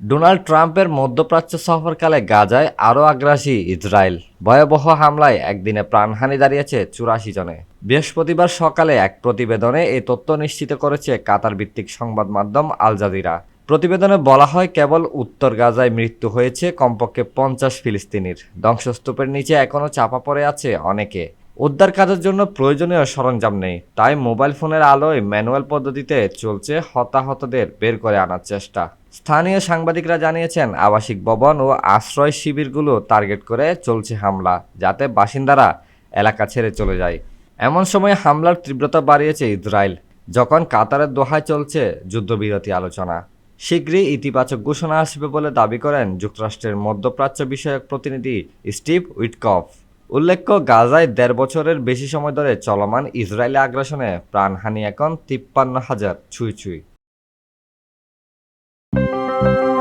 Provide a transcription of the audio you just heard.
Donald ট্রাম্পের মধ্যপ্রাচ্য সফরকালে গাজায় আরও আগ্রাসী ইসরায়েল। ভয়াবহ হামলায় একদিনে প্রাণহানি দাঁড়িয়েছে চুরাশি জনে। বৃহস্পতিবার সকালে এক প্রতিবেদনে এই তথ্য নিশ্চিত করেছে কাতার ভিত্তিক সংবাদ মাধ্যম আল জাজিরা। প্রতিবেদনে বলা হয়, কেবল উত্তর গাজায় মৃত্যু হয়েছে কমপক্ষে পঞ্চাশ ফিলিস্তিনির। ধ্বংসস্তূপের নিচে এখনও চাপা পড়ে আছে অনেকে। উদ্ধার কাজের জন্য প্রয়োজনীয় সরঞ্জাম নেই, তাই মোবাইল ফোনের আলোয় ম্যানুয়াল পদ্ধতিতে চলছে হতাহতদের বের করে আনার চেষ্টা। স্থানীয় সাংবাদিকরা জানিয়েছেন, আবাসিক ভবন ও আশ্রয় শিবিরগুলো টার্গেট করে চলছে হামলা, যাতে বাসিন্দারা এলাকা ছেড়ে চলে যায়। এমন সময় হামলার তীব্রতা বাড়িয়েছে ইসরায়েল, যখন কাতারের দোহায় চলছে যুদ্ধবিরতি আলোচনা। শীঘ্রই ইতিবাচক ঘোষণা আসবে বলে দাবি করেন যুক্তরাষ্ট্রের মধ্যপ্রাচ্য বিষয়ক প্রতিনিধি স্টিভ উইটকফ। উল্লেখ্য, গাজায় দেড় বছরের বেশি সময় ধরে চলমান ইসরায়েলি আগ্রাসনে প্রাণহানি এখন তিপ্পান্ন হাজার ছুঁই ছুঁই। Música